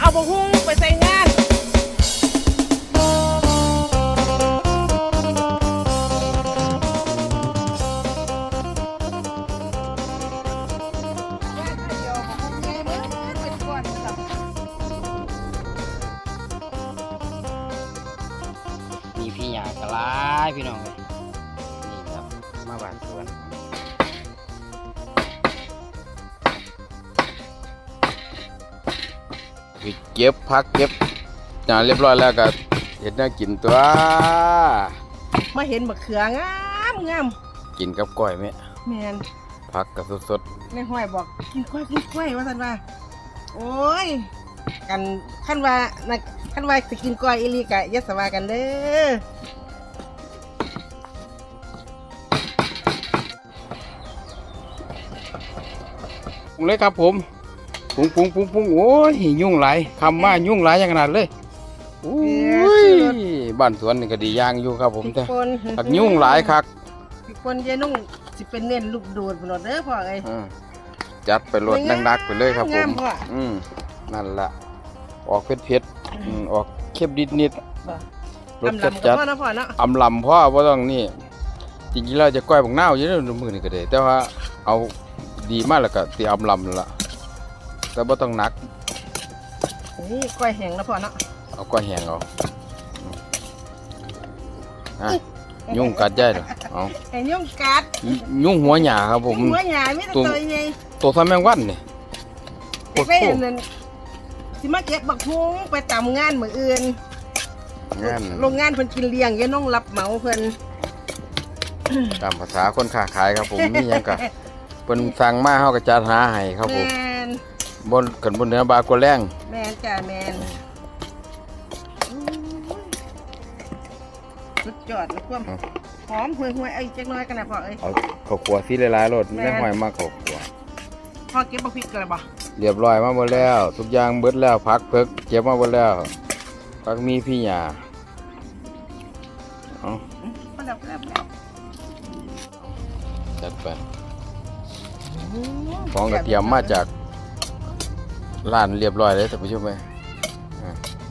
เอาบะฮุ้งไปใส่งาน เก็บพักเก็บอ่าเรียบร้อยแล้วก็เห็ดน่ากินตัว มาเห็นมะเขืองามงามกินกับก้อยไหมแมนพักกับสดในห้อยบอกกินกล้วยกินกล้วยว่าสันว่า โอ้ย กันขั้นว่านะขั้นว่าจะกินกล้วยอีหลีกะอยะสวากันเด้อๆปรุงเลยครับผม ปรุงปรุงปรุงปรุงโอ้ยยุ่งหลายคำว่ายุ่งหลายอย่างขนาดเลยโอ้ยบ้านสวนนี่ก็ดีอย่างอยู่ครับผมพริกแต่ป่นผักยุ่งหลายคักพริกป่นยายนุ่งสิเป็นเน้นลูกโดดหมดเด้อพ่อไอ้ยอืมจัดไปรถนักๆไปเลยครับผงามมพ่ออืมนั่นละออกเผ็ดเผ็ดๆอืมออกเค็มนิดนิดบ่ๆรสลำจัดลำจักับดพ่อนะพ่อเนาะอำลำพ่อบ่ต้องนี่จริงๆเราจะก้อยบักนาวอยู่ในมือนี่ก็ได้แต่ว่าเอาดีมากแล้วก็ตีอำลำนั่นละ แต่บ่ต้องหนักนี่กล้วยแห้งนะพ่อเนาะเอาก้อยแห้งเอาอืมอะยุ่งกัดใหญ่เลยเอาไอ้ยุ่งกัดยุ่งหัวหญ้าครับผมหัวใหญ่ไม่ต้องตัวตัวใหญ่ตัวทำแมงวันนี่เด็กไปเห็นนั่นสิมาเก็บบักฮุ้งไปตามงานมื้ออื่นงานโรงงานเพิ่นกินเลี้ยงยายน้องรับเหมาเพิ่นตามภาษาคนค้าขายครับผมมีหยังก็เพิ่นสั่งมาเฮาก็จัดหาให้ครับผมแมน บนกันบนเหนือบากกว่าแรงแมนจ้าแมนสุดยอดนะความหอมห่วยห่วยๆเอาอีกจักหน้อยกันนะพ่อเอ้ย เอาข้าวคั่วสีหลายๆรสแม่ไม่ห้อยมากข้าวคั่วพ่อเก็บบักพริกกันแล้วบ่ เรียบร้อยมาหมดแล้ว ทุกอย่างเบิดแล้วพักเพิกเก็บมาหมดแล้วพักมีพี่หยาเอาอื้อพอแล้วพอแล้วพอแล้วจัดไปของกระเทียมมาจาก ร้านเรียบร้อยเลยท่านผู้ชมไหม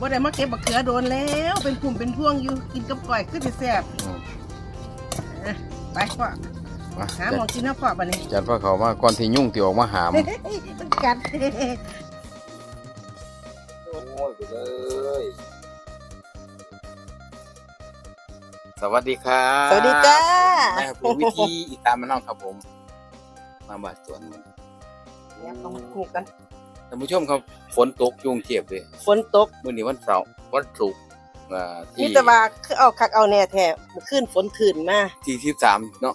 บ่ได้มาเก็บบักเขือโดนแล้ว เป็นกลุ่มเป็นพวงอยู่กินกับก่อยคือสิแซ่บอืมอะไปพ่อมาหาจัหมอดกินนะพ่อบัดนี้จัดพระเขามาก่อนที่ยุ่งที่ออกมาหามมันกัดโอ้ยไปเลยสวัสดีครับสวัสดีจ้าแม่ผมวิธีอีกตามมาน้องครับผม มาบาดสวนมันเนี่ยต้องมาถูกกัน ท่านผู้ชมครับฝนตกยุงเทียบเลยฝนตกมื้อนี้วันเสาร์วันศุกร์อ่ามีที่แต่ว่าคือเอาคักเอาแน่แท้เมื่อคืนฝนถื่นมาที่สิบสามเนาะ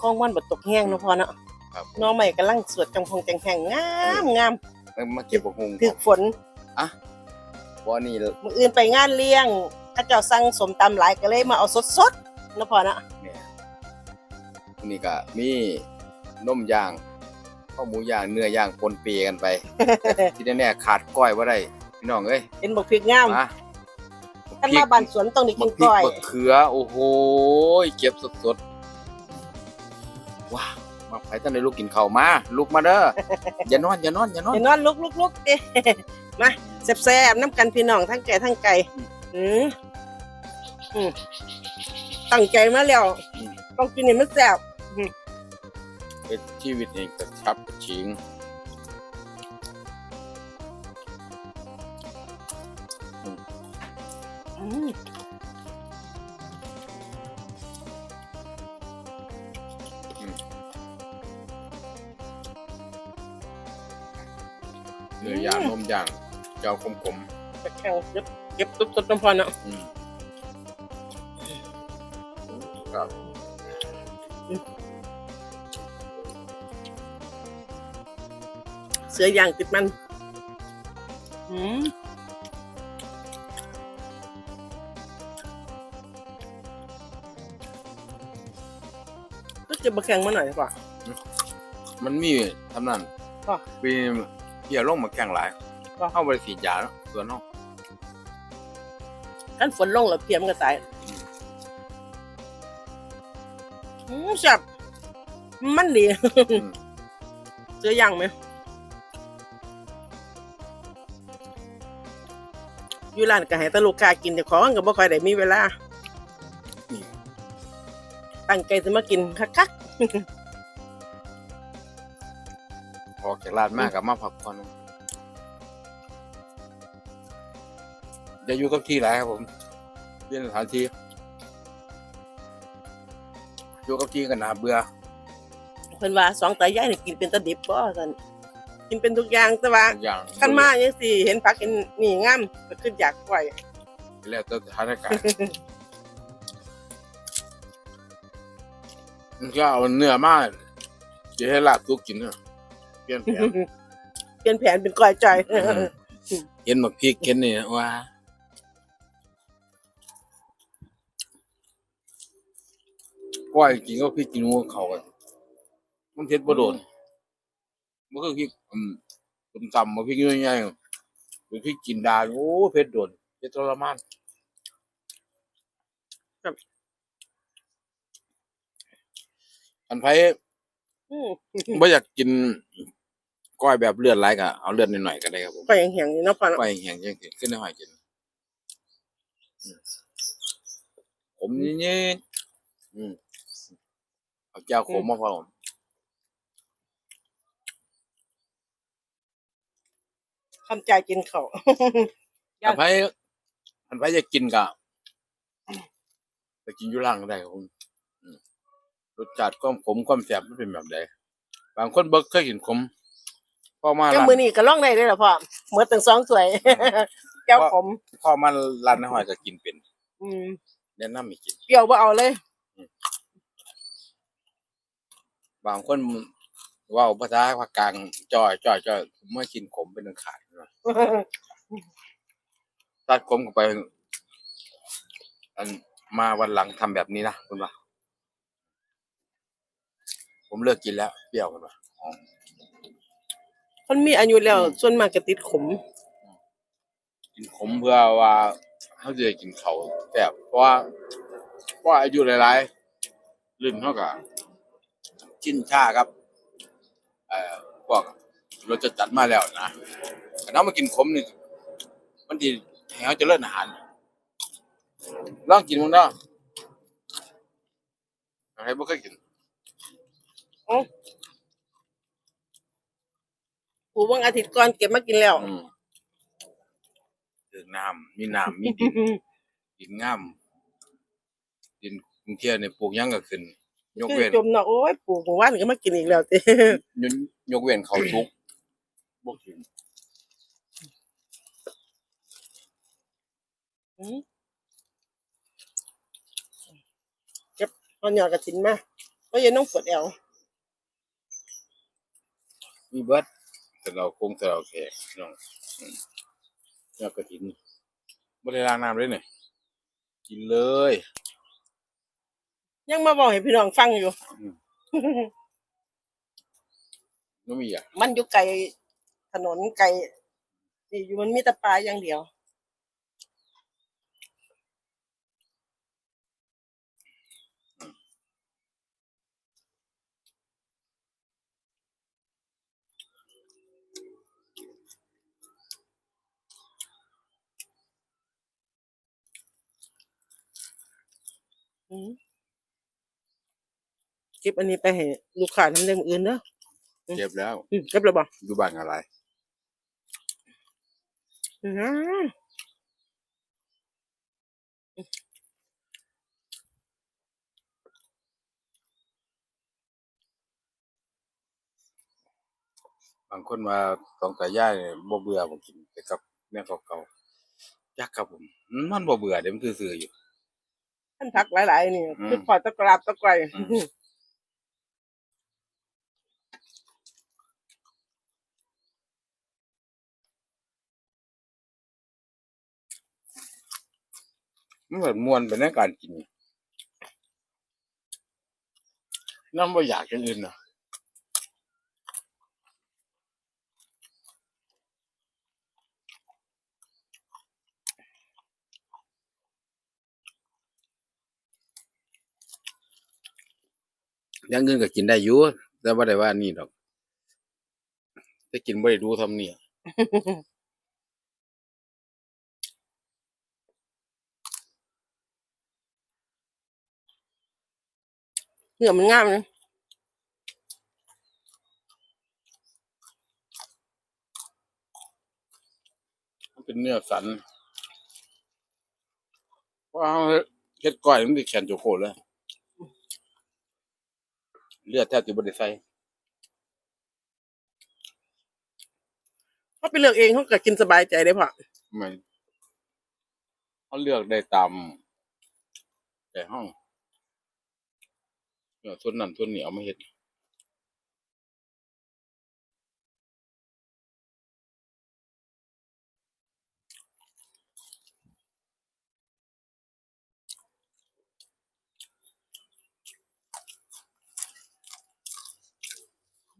คลองมันบ่ตกแห้งเนาะพ่อเนาะครับน้องใหม่กำลังสวดจังพงจังแห่งงามงามแล้วมาเก็บบักฮุงถึกฝนบ่นี่มื้ออื่นไปงานเลี้ยงเขาเจ้าสั่งสมตำหลายก็เลยมาเอาสดๆเนาะพ่อเนาะเนี่ยนี่ก็มีนมย่าง ข้าวหมูย่างเนื้อย่างปนเปีกันไป ที่แน่ๆขาดก้อยบ่ได้พี่น้องเอ้ยเห็นบอกพริกงามมาคันมาบ้านสวนต้องได้บักิกนพริกก้อย บักเขือ โอ้โหเก็บสดๆว้าวมาไผท่านได้ลูกกินข้าวมาลุกมาเด้อ อย่านอนอย่านอนอย่านอน เดี๋ยวนอนลุกลุกลุกเด้ มาแซ่บๆน้ำกันพี่น้องทั้งแก่ทั้งไก่อืมอืมตั้งใจมาแล้ว อืม ต้องกินให้มันแซ่บ เป็นชีวิตเองกระชับกระชิงอืมเนื้อย่างนมย่างเจ้าคมขมตะแคงเก็บเก็บตุ๊บตุ๊บน้ำพอเนาะๆอืมครับ เสือย่างติดมันอืมก็จะบะแข็งมาหน่อยดีกว่า มันมีทำนั้นว่าปีเพียลงมาแข่งหลายว่าเข้าบริสีดยาแล้วส่วนนอกขั้นฝนลงแล้วเพียมนก็ตายอืมแซ่บมันดี อืม เสือย่างไหม อยู่ร้านก็ให้แตลูกค้ากินเจ้าของก็บ่ค่อยได้มีเวลาตั้งใจสิมากินคักออกจากร้านมากกับมาพักผ่อนจะอยู่กับที่ไรครับผมเปลี่ยนสถานที่อยู่กับที่กันนาเบื่อๆเพิ่นว่าสองตายายนี่กินเป็นตะดิบบ่ซั่น กินเป็นทุกอย่างแต่ว่าทุกอย่างคันมาจังซี่เห็นผักเห็นนี่งามก็คืออยากปล่อยแล้วแต่สถานการณ์มันก็เอาเนื้อมาจะให้ลาบตุกกินเนอะเปลี่ยนแผนเปลี่ยนแผนเป็นก้อยจ่อยเห็นหมักพริกเห็นนี่ว่าก้อยกินก็พริกกินงูเขากันมันเผ็ดบ่โดน มันคือพริกอืมต้มตำมาพริกใหญ่ๆเป็นพริกกินดาโอ้เผ็ดโดนเผ็ดทรมานครับอันไผอืมบ่อยากกินก้อยแบบเลือดไหลก็เอาเลือดหน่อยๆก็ได้ครับผมก้อยแห้งๆนี่เนาะพ่อเนาะก้อยแห้งๆจังซี่ขึ้นได้หอยกินอืมผมนี่ๆอืมเอาแก้วขมมาพอผม ทำใจกินข้าวย่างอันไผอันไผจะกินก็ไปกินอยู่ล่างก็ได้ครับผมอืมรสชาติความขมความแซ่บมันเป็นแบบใดบางคนบ่เคยกินขมพอมาก็ร้านมื้อนี้ก็ลองได้เด้อล่ะพ่อหมดตั้งสองถ้วยแก้วขมพอมาร้านอาหารก็กินเป็น อืมแนะนำให้กินเปรี้ยวบ่เอาเลย บางคนเว่าภาษาภาคกลางจ้อยจ้อยจ้อยเมื่อกินขมเป็นอันขาดนะ ตัดขมเข้าไป อันมาวันหลังทำแบบนี้นะคุณว่าผมเลิกกินแล้วเปรี้ยวคุณว่าคนมีอายุแล้วส่วนมากจะติดขม กินขมเพื่อว่าเขาจะได้กินเขาวแซ่บเพราะว่าเพราะว่าอายุหลายๆรุ่นเขาก็ชินชาครับ เอ่อพวกรสจะจัดมาแล้วนะ แต่ถ้ามากินขมนี่มันดีให้เขาเจะเลิศอาหารลองกินมั้งเนาะใครบ่เคยกินผู้บางอาทิตย์ก่อนเก็บมากินแล้วอืมถึงน้ำมีน้ำมีดินดินงามดินกรุงเทพเนี่ยปลูกหยังก็ขึ้น ยกคือเว้นจมเนาะโอ้ยปลูกเมื่อวานก็มากินอีกแล้วติยกยกเว้นเขาทุกบ่ขึ้น อืมเก็บตอนหยอดกระถินมาก็ยังต้องปวดแอวมีเบิดแต่เราคงแต่เราแขกน้องอืมแล้วก็ถินบ่ได้ล้างน้ำเลยเนี่ยกินเลย ยังมาบอกให้พี่น้องฟังอยู่ไม่มีอะมันอยู่ไกลถนนไกลนี่อยู่มันมีแต่ปลาอย่างเดียว เก็บอันนี้ไปให้ลูกค้าทำเรื่องอื่นเด้อเจ็บแล้วอืมเก็บแล้วบ่อยู่บ้านอะไรอืมบางคนมาสองตายายเนี่ยบ่เบื่อบ่กินแต่กับแม่เก่าๆจักครับผม มันบ่เบื่อเดี๋ยวมันซื่อๆอยู่ ท่านพักหลายๆนี่อืม คือพอตะกราบตะไคร้อืมมันเหมือนมวนไปในการกินน้ำบ่อยากอย่างอื่นนะ อย่างเงินก็กินได้อยู่แต่ว่าได้ว่านี่ดอกจะกินไม่ได้ดูทำเนี่ยเหงื่อมันงามเลยมันเป็นเนื้อสันว้าวเฮ็ดก้อยมันติแขนโจโคเลย เลือดแทบจะบ่ได้ใส่เขาไปเลือกเองเขาก็กินสบายใจได้พอไม่เขาเลือกได้ตามแต่ห้องเนื้อส่วนนั้นส่วนนี้เอามาเฮ็ด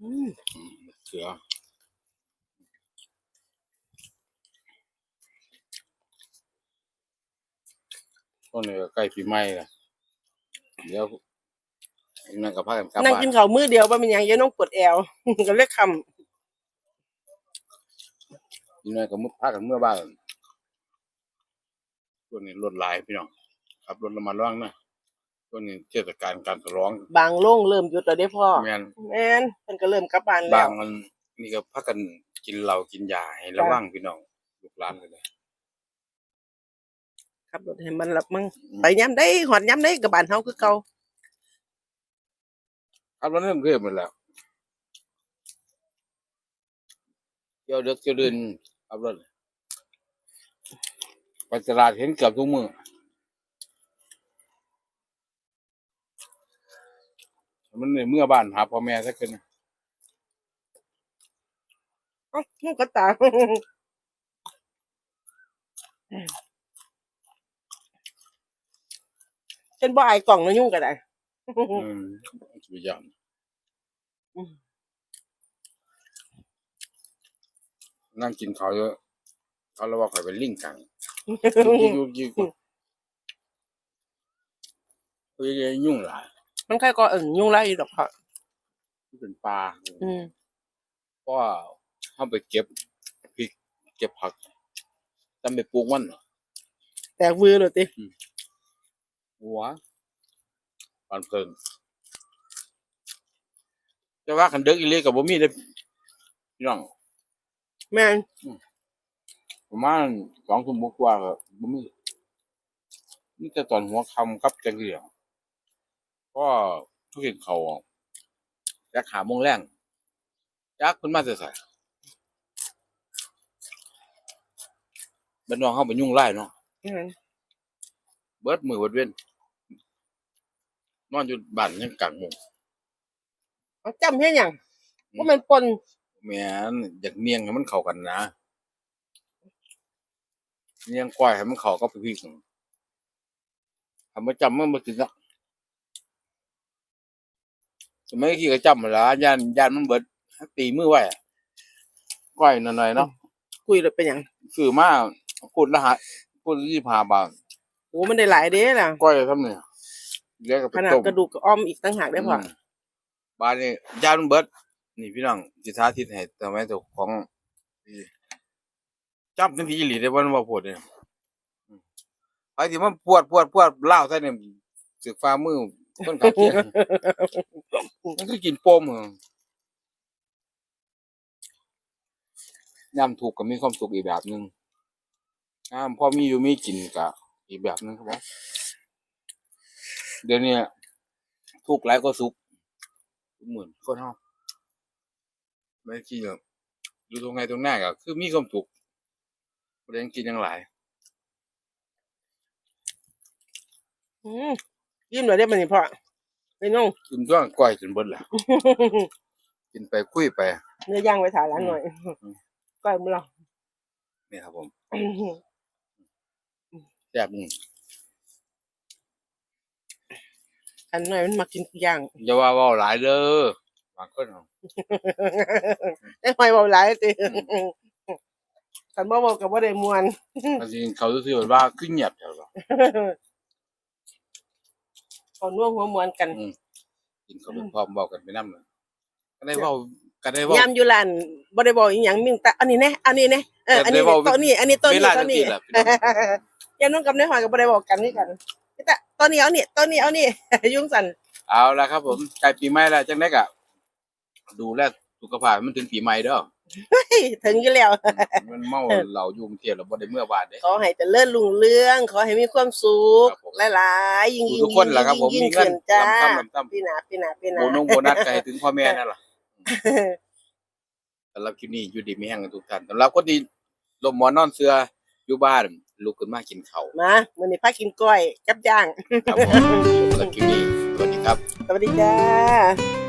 อืม เสือก็เนี่ยใกล้ปีใหม่ละเดี๋ยวนั่งกับพากันกลับนั่งบ้านกินข้าวมื้อเดียวว่ามันยังยังต้องปวดแอว ก็เลยคยังไงก็มุดพากันเมื่อบ้านตัวนี้รถหลายพี่น้องขับรถระมัดระวังนะ ตัวนี้เทศกาลการฉลองำบางโล่งเริ่มหยุดแล้วได้พ่อแม่นแม่นมันก็เริ่มกลับบ้านแล้บาวงมันนี่ก็พากันกินเหล้ากินยาให้ระวังพี่น้องลูกหลานกันเลย ขับรถให้มันหลับมั่งไปย้ำได้หอดย้ำได้กับบ้านเฮาคือเก่าขับรถเริ่มเริ่มหมดแล้วเที่ยวเด็กเที่ยวเดินขับรถไปตลาดเห็นเกือบทุกมือ มันในเมื่อบ้านหาพ่อแม่สักคนเอ้ามันก็ตาฉันบ่อายกล่องนะยุ่งก็ได้อืมสุดยอดอืมนั่งกินข้าวเยอะเขาเรียกว่าข่อยเป็นลิงกังยิ่งยุ่งยิ่งเฮ้ยยุ่งหลาย มันใครก็เอิ่งยุ่งไล่อยู่ดอกพ่อมันเป็นปลาอืมเพราะว่าเขาไปเก็บพริกเก็บผักจำไปปลูกมันเหรอแตกวือเลยติหัวปานเพลินแต่ว่าคันเด็กอีเล็กกับบ่มีเลยพี่น้องแม่นประมาณสองทุ่มกว่าก็บ่มีนี่แต่ตอนหัวค่ำกับจังเหี่ย ก็ทุกเห็นเขาอยากหาโมงแรงจักเพิ่นมาแต่ไสบ้านน้องเฮาเป็นยุ่งไล่เนาะแม่นเบิดมือเบิดเว้นนอนอยู่บ้านยังกลางมุงเอาจำเฮ็ดหยังว่ามันปนแม่นอยากเนียงให้มันเข้ากันนะเนียงก้อยให้มันเข้ากับพริกทำมาจำมันบ่ถึงอะ สมัยกี้ก็จำหั่นล่ะย่านย่านมันเบิดตีมือไว้อะก้อยหน่อยๆเนาะคุยเลยเป็นหยังซื้อมาพูดละหาพูด25บาทโอ้มันได้หลายเด้ล่ะก้อยทำเนี่ยเรียกก็ขไปนาดต้มกระดูกกับอ้อมอีกตั้งหากได้พ่อมบ้านนี้ย่านมันเบิด นี่พี่น้องจิตาทิศให้ทำไมตัวของจับทันทีอีหลีได้ว่ามันบ่ปวดเนี่ยอืมไปที่มันปวดปวดปวดเล่าวใส่เนี่ยสึกฟ้ามือ คนขาเคียงมันก็กินโป้มเหรอยามถูกข์ก็มีความสุขอีกแบบหนึงยามพอมีอยู่มีกินก็อีกแบบหนึงครับผมเดี๋ยวนี้ทุกข์หลายก็สุขเหมือนคนเฮาไม่กินหรอกอยู่ตรงไหนตรงหน้าก็คือมีความสุขบ่ได้ยังกินอยังหลาย อืม ยิ้มหน่อยได้มั้ยนี่พ่อไปน้องกินตัวก้อยจนเบิดแหละกินไปคุยไป เนื้อย่างไว้ถาร้านหน่อยอืมก้อยมื้อละนี่ครับผมแซ่บนี่อันหน่อยมันมากินทุกอย่างอย่าว่าเว้าหลายเด้อบางคนเอาได้หอยเบาหลายติคันบ่เว้าก็บ่ได้ม่วนบางทีเขาซื่อๆว่าคือเงียบแถวเรา เอาน่วหัวม่วนกันอืมกินเขาวไปพร้อมเว้ากันไปนำเลยก็ได้เว้าก็ได้เว้ายามอยู่ร้านบ่ได้บอกอีหยังมีแต่อันนี้แน่อันนี้แน่เอออันนี้ได้เว้าตัวนี้อันนี้ตัวเวนี้ลาตัวจังนี้ซี่แหละพี่น้องยามนุ่งกับในหอยก็บ่ได้บอกกันนี่กันแต่ตัวนี้เอานี่ตัวนี้เอานี่ ยุ่งสั่นเอาละครับ ผมใกล้ปีใหม่แล้วจังได๋ก็ดูแลสุขภาพให้มันถึงปีใหม่เด้อ เฮ้ยถึงอยู่แล้ว มันเมาเหล้าอยู่กรุงเทพแล้วบ่ได้เมื่อบาดเด้ ขอให้เจริญรุ่งเรือง ขอให้มีความสุขครับผม หลายๆ ยิ่งยิ่งทุกคนล่ะครับ ผมยิ่งมียิ่งเงินขึ้นจ้าลำซ้ำลำซ้ำพี่หนาพี่หนาพี่หนา โบนงโบนัสก็ให้ถึงพ่อแม่นั่นล่ะสำหรับคลิปนี้อยู่ดีมีแห้งกันทุกท่านสำหรับคนที่ลมหมอนนอนเสืออยู่บ้านลุกขึ้นมากินข้าวมามื้อนี้พากินกล้วยกับย่าง ครับผมสำหรับคลิปนี้สวัสดีครับ สวัสดีจ้า